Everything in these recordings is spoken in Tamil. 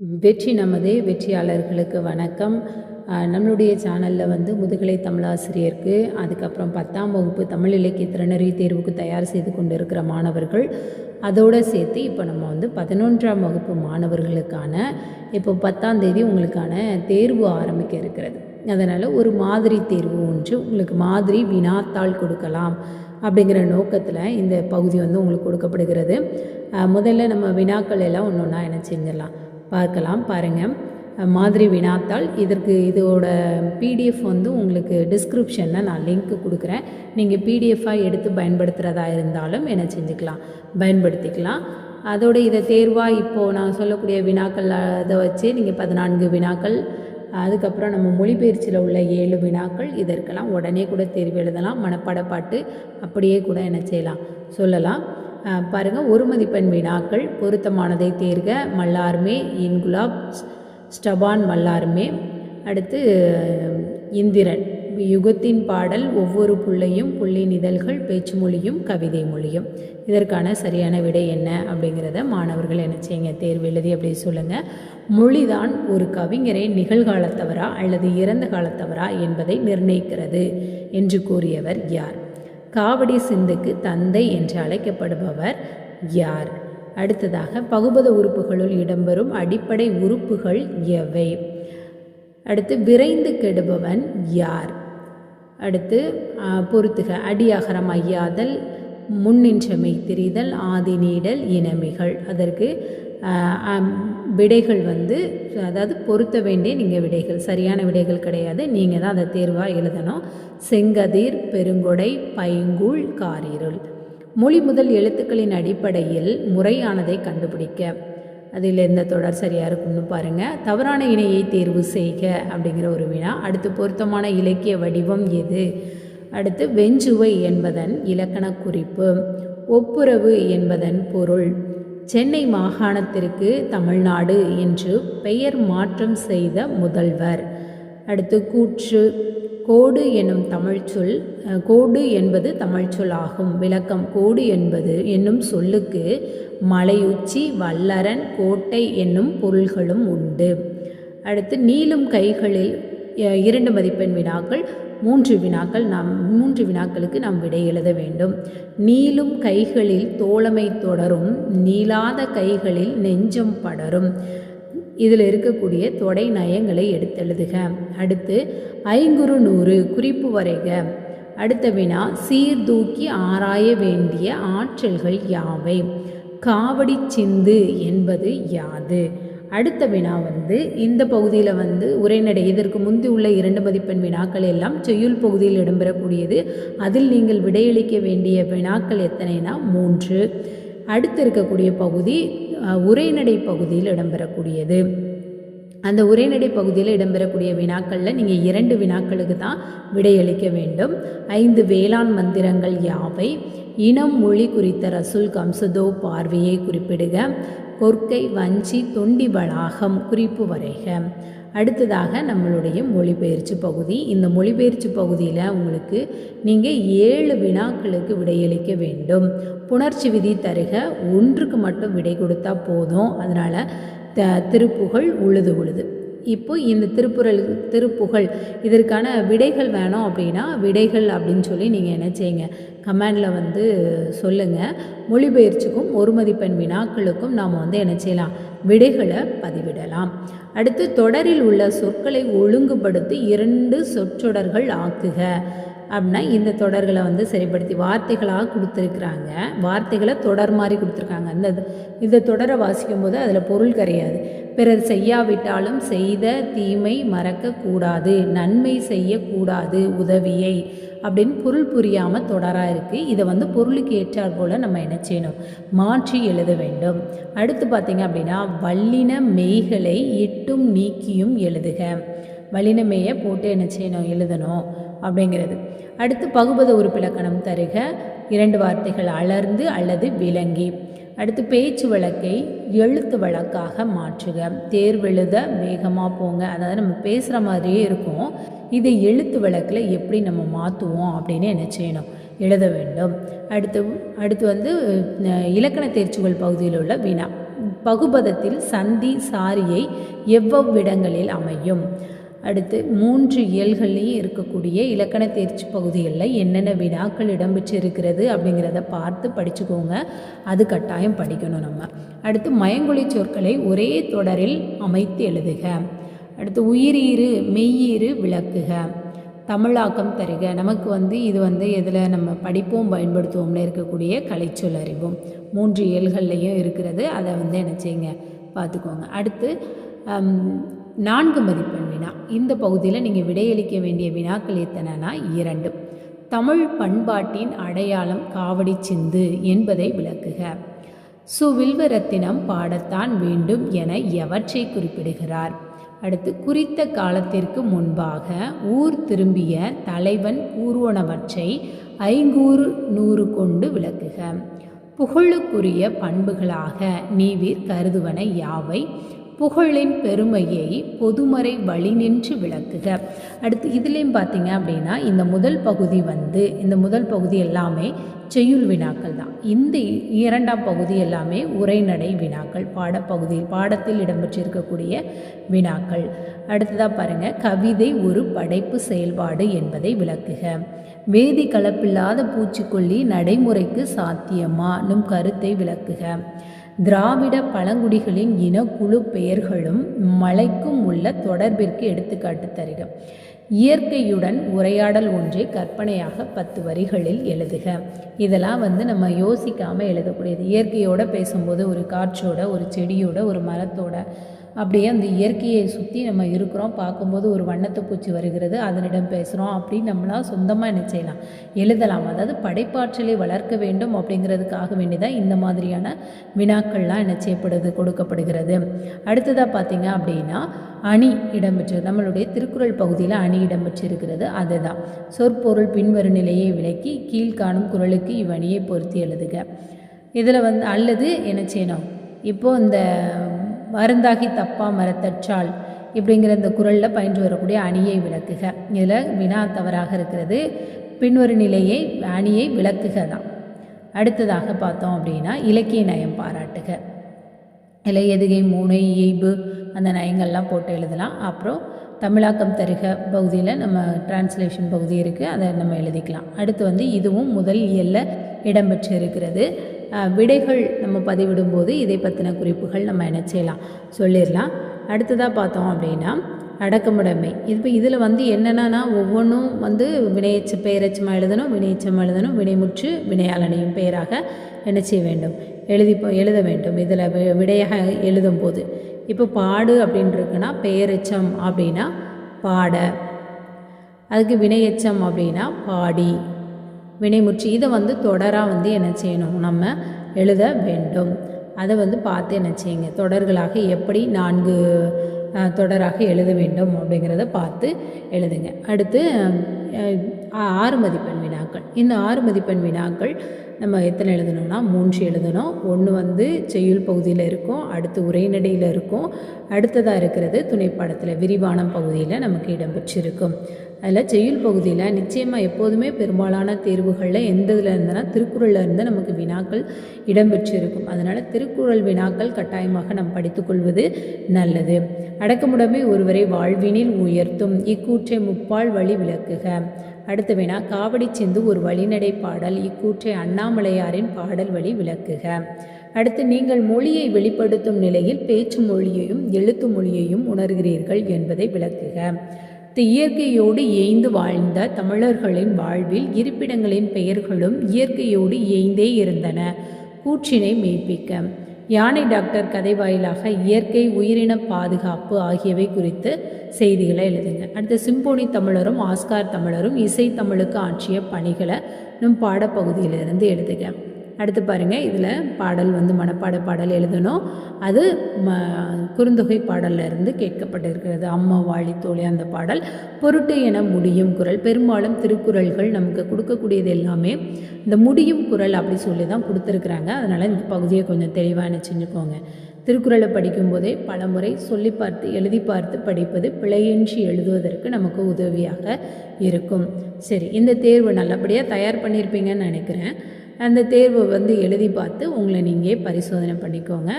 வெற்றி நமதே வெற்றியாளர்களுக்கு வணக்கம். நம்மளுடைய சேனலில் வந்து முதுகலை தமிழாசிரியருக்கு அதுக்கப்புறம் பத்தாம் வகுப்பு தமிழ் இலக்கிய திறனறி தேர்வுக்கு தயார் செய்து கொண்டு இருக்கிற மாணவர்கள் அதோடு சேர்த்து இப்போ நம்ம வந்து பதினொன்றாம் வகுப்பு மாணவர்களுக்கான இப்போ பத்தாம் தேதி உங்களுக்கான தேர்வு ஆரம்பிக்க இருக்கிறது. அதனால் ஒரு மாதிரி தேர்வு ஒன்று உங்களுக்கு மாதிரி வினாத்தாள் கொடுக்கலாம் அப்படிங்கிற நோக்கத்தில் இந்த பகுதி வந்து உங்களுக்கு கொடுக்கப்படுகிறது. முதல்ல நம்ம வினாக்கள் எல்லாம் ஒன்று ஒன்றா என்ன செஞ்சிடலாம். பார்க்கலாம் பாருங்கள் மாதிரி வினாத்தாள். இதற்கு இதோட பிடிஎஃப் வந்து உங்களுக்கு டிஸ்கிரிப்ஷனில் நான் லிங்க் கொடுக்குறேன். நீங்கள் பிடிஎஃபாக எடுத்து பயன்படுத்துகிறதா இருந்தாலும் என்ன செஞ்சுக்கலாம். பயன்படுத்திக்கலாம். அதோட இதை தேர்வாக இப்போது நான் சொல்லக்கூடிய வினாக்கள் அதை வச்சு நீங்கள் பதினான்கு வினாக்கள் அதுக்கப்புறம் நம்ம மொழிபெயர்ச்சியில் உள்ள ஏழு வினாக்கள் இதற்கெல்லாம் உடனே கூட தேர்வு எழுதலாம். மனப்பாட பாட்டு அப்படியே கூட என்ன செய்யலாம். சொல்லலாம். பாருங்கள் பாருங்க ஒரு மதிப்பெண் வினாக்கள் பொருத்தமானதை தேர்க மல்லார்மே இன்குலாப் ஸ்டபான் மல்லார்மே. அடுத்து இந்திரன் யுகத்தின் பாடல் ஒவ்வொரு புள்ளையும் புள்ளி இதழ்கள் பேச்சு மொழியும் கவிதை மொழியும். இதற்கான சரியான விடை என்ன அப்படிங்கிறத மாணவர்கள் என்ன செய்யுங்க தேர்வு எழுதி அப்படி சொல்லுங்கள் மொழிதான் ஒரு கவிஞரை நிகழ்காலத்தவரா அல்லது இறந்த காலத்தவரா என்பதை நிர்ணயிக்கிறது என்று கூறியவர் யார்? காவடி சிந்துக்கு தந்தை என்று அழைக்கப்படுபவர் யார்? அடுத்ததாக பகுபத உறுப்புகளுள் இடம்பெறும் அடிப்படை உறுப்புகள் எவை? அடுத்து விரைந்து கெடுபவன் யார்? அடுத்து பொறுத்துக. அடியகரம் ஐயாதல் முன்னின்றமை திரிதல் ஆதி நீடல் இனமிகள். அதற்கு விடைகள் வந்து அதாவது பொருத்த வேண்டிய நீங்கள் விடைகள் சரியான விடைகள் கிடையாது. நீங்கள் தான் அதை தேர்வாக எழுதணும். செங்கதிர் பெருங்கொடை பைங்கூழ் காரிருள். மொழி முதல் எழுத்துக்களின் அடிப்படையில் முறையானதை கண்டுபிடிக்க. அதில் எந்த தொடர் சரியாக இருக்கும்னு பாருங்கள் தவறான இணையை தேர்வு செய்க அப்படிங்கிற ஒரு வினா. அடுத்து பொருத்தமான இலக்கிய வடிவம் எது? அடுத்து வெஞ்சுவை என்பதன் இலக்கண குறிப்பு. ஒப்புரவு என்பதன் பொருள். சென்னை மாகாணத்திற்கு தமிழ்நாடு என்று பெயர் மாற்றம் செய்த முதல்வர். அடுத்து கூற்று கோடு எனும் தமிழ்ச்சொல் கோடு என்பது தமிழ்ச்சொல் ஆகும். விளக்கம் கோடு என்பது என்னும் சொல்லுக்கு மலையுச்சி வல்லரன் கோட்டை என்னும் பொருள்களும் உண்டு. அடுத்து நீளும் கைகளில் இரண்டு மதிப்பெண் வினாக்கள் மூன்று வினாக்கள் நாம் மூன்று வினாக்களுக்கு நாம் விடை எழுத வேண்டும். நீளும் கைகளில் தோழமை தொடரும் நீளாத கைகளில் நெஞ்சம் படரும். இதில் இருக்கக்கூடிய தொடை நயங்களை எடுத்தெழுதுக. அடுத்து ஐங்குறு நூறு குறிப்பு வரைக. அடுத்த வினா சீர்தூக்கி ஆராய வேண்டிய ஆற்றல்கள் யாவை? காவடி சிந்து என்பது யாது? அடுத்த வினா வந்து இந்த பகுதியில் வந்து உரைநடை இதற்கு முந்தி உள்ள இரண்டு மதிப்பெண் வினாக்கள் எல்லாம் செய்யுள் பகுதியில் இடம்பெறக்கூடியது. அதில் நீங்கள் விடையளிக்க வேண்டிய வினாக்கள் எத்தனைனா மூன்று. அடுத்து இருக்கக்கூடிய பகுதி உரைநடை பகுதியில் இடம்பெறக்கூடியது. அந்த உரைநடை பகுதியில் இடம்பெறக்கூடிய வினாக்களில் நீங்கள் இரண்டு வினாக்களுக்கு தான் விடையளிக்க வேண்டும். ஐந்து வேளாண் மந்திரங்கள் யாவை? இனம் மொழி குறித்த ரசூல் கம்சதோ பார்வையை குறிப்பிடுக. கொற்கை வஞ்சி தொண்டி வளாகம் குறிப்பு வரைக. அடுத்ததாக நம்மளுடைய மொழிபெயர்ச்சி பகுதி. இந்த மொழிபெயர்ச்சி பகுதியில் உங்களுக்கு நீங்கள் ஏழு வினாக்களுக்கு விடையளிக்க வேண்டும். புணர்ச்சி விதி தருக. ஒன்றுக்கு மட்டும் விடை கொடுத்தா போதும். அதனால் த திருப்புகழ் உழுது உழுது. இப்போ இந்த திருப்புறல் திருப்புகழ் இதற்கான விடைகள் வேணும் அப்படின்னா விடைகள் அப்படின்னு சொல்லி நீங்கள் என்ன செய்யுங்க கமெண்டில் வந்து சொல்லுங்கள் மொழிபெயர்ச்சிக்கும் ஒரு மதிப்பெண் வினாக்களுக்கும் நாம் வந்து என்ன செய்யலாம்? விடைகளை பதிவிடலாம். அடுத்து தொடரில் உள்ள சொற்களை ஒழுங்குபடுத்தி இரண்டு சொற்றொடர்கள் ஆக்குக. அப்படின்னா இந்த தொடர்களை வந்து சரிப்படுத்தி வார்த்தைகளாக கொடுத்துருக்குறாங்க. வார்த்தைகளை தொடர் மாதிரி கொடுத்துருக்காங்க. அந்த இந்த தொடரை வாசிக்கும் போது அதில் பொருள் கிடையாது. பிறர் செய்யாவிட்டாலும் செய்த தீமை மறக்கக்கூடாது. நன்மை செய்யக்கூடாது உதவியை அப்படின்னு பொருள் புரியாமல் தொடராக இருக்குது இதை வந்து பொருளுக்கு ஏற்றாற் போல் நம்ம என்ன செய்யணும்? மாற்றி எழுத வேண்டும். அடுத்து பார்த்திங்க அப்படின்னா வல்லின மெய்களை இட்டும் நீக்கியும் எழுதுக. வல்லின போட்டு என்ன செய்யணும் எழுதணும் அப்படிங்கிறது. அடுத்து பகுபத உறுப்பிலக்கணம் தருக. இரண்டு வார்த்தைகள் அலர்ந்து அல்லது விளங்கி. அடுத்து பேச்சு வழக்கை எழுத்து வழக்காக மாற்றுக. தேர்வெழுத வேகமாக போங்க. அதாவது நம்ம பேசுகிற மாதிரியே இருக்கும். இதை எழுத்து வழக்கில் எப்படி நம்ம மாற்றுவோம் அப்படின்னு என்ன செய்யணும் எழுத வேண்டும். அடுத்து அடுத்து வந்து இலக்கண தேர்ச்சிகள் பகுதியில் உள்ள வினா. பகுபதத்தில் சந்தி சாரியை எவ்வவ்விடங்களில் அமையும்? அடுத்து மூன்று இயல்கள்லேயும் இருக்கக்கூடிய இலக்கண தேர்ச்சி பகுதிகளில் என்னென்ன வினாக்கள் இடம்பெற்றிருக்கிறது அப்படிங்கிறத பார்த்து படிச்சுக்கோங்க. அது கட்டாயம் படிக்கணும் நம்ம. அடுத்து மயங்கொழி சொற்களை ஒரே தொடரில் அமைத்து எழுதுக. அடுத்து உயிரீறு மெய்யீறு விளக்குக. தமிழாக்கம் தருக. நமக்கு வந்து இது வந்து எதில் நம்ம படிப்போம் பயன்படுத்துவோம்னு இருக்கக்கூடிய கலைச்சொல் அறிவும். மூன்று இயல்கள்லையும் இருக்கிறது. அதை வந்து என்ன செய்யுங்க? பார்த்துக்கோங்க. அடுத்து நான்கு மதிப்பெண் வினா. இந்த பகுதியில் நீங்கள் விடையளிக்க வேண்டிய வினாக்கள் எத்தனைனா இரண்டு. தமிழ் பண்பாட்டின் அடையாளம் காவடி சிந்து என்பதை விளக்குக. சுவில்வரத்தினம் பாடத்தான் வேண்டும் என எவற்றை குறிப்பிடுகிறார்? அடுத்து குறித்த காலத்திற்கு முன்பாக ஊர் திரும்பிய தலைவன் கூறுவனவற்றை ஐங்கூறு நூறு கொண்டு விளக்குக. புகழுக்குரிய பண்புகளாக நீவிர் கருதுவன யாவை? புகழின் பெருமையை பொதுமறை வழி நின்று விளக்குக. அடுத்து இதுலேயும் பார்த்தீங்க அப்படின்னா இந்த முதல் பகுதி வந்து இந்த முதல் பகுதி எல்லாமே செய்யுள் வினாக்கள் தான். இந்த இரண்டாம் பகுதி எல்லாமே உரைநடை வினாக்கள் பாடப்பகுதியில் பாடத்தில் இடம்பெற்றிருக்கக்கூடிய வினாக்கள். அடுத்ததாக பாருங்கள் கவிதை ஒரு படைப்பு செயல்பாடு என்பதை விளக்குக. வேதி கலப்பில்லாத பூச்சிக்கொல்லி நடைமுறைக்கு சாத்தியமா? நும் கருத்தை விளக்குக. திராவிட பழங்குடிகளின் இனக்குழு பெயர்களும் மலைக்கும் உள்ள தொடர்பிற்கு எடுத்துக்காட்டு தருக. இயற்கையுடன் உரையாடல் ஒன்றை கற்பனையாக பத்து வரிகளில் எழுதுக. இதெல்லாம் வந்து நம்ம யோசிக்காமல் எழுதக்கூடியது. இயற்கையோடு பேசும்போது ஒரு காற்றோட ஒரு செடியோட ஒரு மரத்தோட அப்படியே அந்த இயற்கையை சுற்றி நம்ம இருக்கிறோம். பார்க்கும்போது ஒரு வண்ணத்து பூச்சி வருகிறது. அதனிடம் பேசுகிறோம் அப்படின்னு நம்மளால் சொந்தமாக என்ன செய்யலாம்? எழுதலாம். அதாவது படைப்பாற்றலை வளர்க்க வேண்டும் அப்படிங்கிறதுக்காக வேண்டிதான் இந்த மாதிரியான வினாக்கள்லாம் என்ன செய்யப்படுது கொடுக்கப்படுகிறது. அடுத்ததாக பார்த்தீங்க அப்படின்னா அணி இடம்பெற்று நம்மளுடைய திருக்குறள் பகுதியில் அணி இடம்பெற்றிருக்கிறது. அதுதான். சொற்பொருள் பின்வரும் நிலையை விளக்கி கீழ்காணும் குரலுக்கு இவ்வணியை பொருத்தி எழுதுக. இதில் வந்து அல்லது என்ன செய்யணும்? இப்போது இந்த மருந்தாகி தப்பா மரத்தற்றாள் இப்படிங்கிற இந்த குரலில் பயின்று வரக்கூடிய அணியை விளக்குக. இதில் வினா தவறாக இருக்கிறது. பின்வரும் நிலையை அணியை விளக்குக தான். அடுத்ததாக பார்த்தோம் அப்படின்னா இலக்கிய நயம் பாராட்டுக. இலை எதுகை மூனை இயைபு அந்த நயங்கள்லாம் போட்டு எழுதலாம். அப்புறம் தமிழாக்கம் தருக பகுதியில் நம்ம டிரான்ஸ்லேஷன் பகுதி இருக்குது அதை நம்ம எழுதிக்கலாம். அடுத்து வந்து இதுவும் முதல் இயலில் இடம்பெற்று இருக்கிறது விடைகள் நம்ம பதிவிடும்போது இதை பற்றின குறிப்புகள் நம்ம என்ன செய்யலாம் சொல்லிடலாம். அடுத்ததாக பார்த்தோம் அப்படின்னா அடக்கமுடைமை. இப்போ இதில் வந்து என்னென்னா ஒவ்வொன்றும் வந்து வினையச்ச பெயரச்சமாக எழுதணும் வினையச்சமாக எழுதணும் வினைமுற்று வினையாளனையும் பெயராக என்ன செய்ய வேண்டும். எழுதி எழுத வேண்டும். இதில் விடையாக எழுதும்போது. இப்போ பாடு அப்படின்னு இருக்குன்னா பெயரெச்சம் அப்படின்னா பாட. அதுக்கு வினையச்சம் அப்படின்னா பாடி. வினைமுற்று. இதை வந்து தொடராக வந்து என்ன செய்யணும்? நம்ம எழுத வேண்டும். அதை வந்து பார்த்து என்ன செய்யுங்க? தொடர்களாக எப்படி நான்கு தொடராக எழுத வேண்டும் அப்படிங்கிறத பார்த்து எழுதுங்க. அடுத்து ஆறு மதிப்பெண் வினாக்கள். இந்த ஆறு மதிப்பெண் வினாக்கள் நம்ம எத்தனை எழுதணும்னா மூன்று எழுதணும். ஒன்று வந்து செய்யுள் பகுதியில் இருக்கும் அடுத்து உரைநடையில் இருக்கும். அடுத்ததாக இருக்கிறது துணைப்பாடத்தில் விரிவான பகுதியில் நமக்கு இடம்பெற்றிருக்கும். அதில் செய்யுள் பகுதியில் நிச்சயமாக எப்போதுமே பெரும்பாலான தேர்வுகளில் எந்த இதில் இருந்தனா திருக்குறளில் இருந்து நமக்கு வினாக்கள் இடம்பெற்றிருக்கும். அதனால் திருக்குறள் வினாக்கள் கட்டாயமாக நாம் படித்துக்கொள்வது நல்லது. அடக்கமுடைமை ஒருவரை வாழ்வினில் உயர்த்தும். இக்கூற்றை முப்பால் வழி விளக்குக. அடுத்த வினா காவடி சிந்து ஒரு வழிநடை பாடல். இக்கூற்றை அண்ணாமலையாரின் பாடல் வழி விளக்குக. அடுத்து நீங்கள் மொழியை வெளிப்படுத்தும் நிலையில் பேச்சு மொழியையும் எழுத்து மொழியையும் உணர்கிறீர்கள் என்பதை விளக்குக. இயற்கையோடு ஏய்ந்து வாழ்ந்த தமிழர்களின் வாழ்வில் இருப்பிடங்களின் பெயர்களும் இயற்கையோடு ஏய்ந்தே இருந்தன. கூற்றினை மெய்ப்பிக்க. யானை டாக்டர் கதை வாயிலாக இயற்கை உயிரின பாதுகாப்பு ஆகியவை குறித்து செய்திகளை எழுதுங்க. அடுத்து சிம்போனி தமிழரும் ஆஸ்கார் தமிழரும் இசை தமிழுக்கு ஆற்றிய பணிகளை நம் பாடப்பகுதியிலிருந்து எழுதுக. அடுத்து பாருங்கள் இதில் பாடல் வந்து மனப்பாட பாடல் எழுதணும். அது ம குறுந்தொகை பாடலில் இருந்து கேட்கப்பட்டிருக்கிறது. அம்மா வாழி தோழி அந்த பாடல். பொருட்டு என முடியும் குரல். பெரும்பாலும் திருக்குறள்கள் நமக்கு கொடுக்கக்கூடியது எல்லாமே இந்த முடியும் குரல் அப்படி சொல்லி தான் கொடுத்துருக்குறாங்க. அதனால் இந்த பகுதியை கொஞ்சம் தெளிவாக என்ன செஞ்சுக்கோங்க திருக்குறளை படிக்கும்போதே பலமுறை சொல்லி பார்த்து எழுதி பார்த்து படிப்பது பிழையின்றி எழுதுவதற்கு நமக்கு உதவியாக இருக்கும். சரி இந்த தேர்வு நல்லபடியாக தயார் பண்ணியிருப்பீங்கன்னு நினைக்கிறேன். அந்த தேர்வை வந்து எழுதி பார்த்து உங்களை நீங்கள் பரிசோதனை பண்ணிக்கோங்க.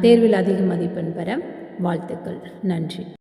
தேர்வில் அதிக மதிப்பெண் பெற வாழ்த்துக்கள். நன்றி.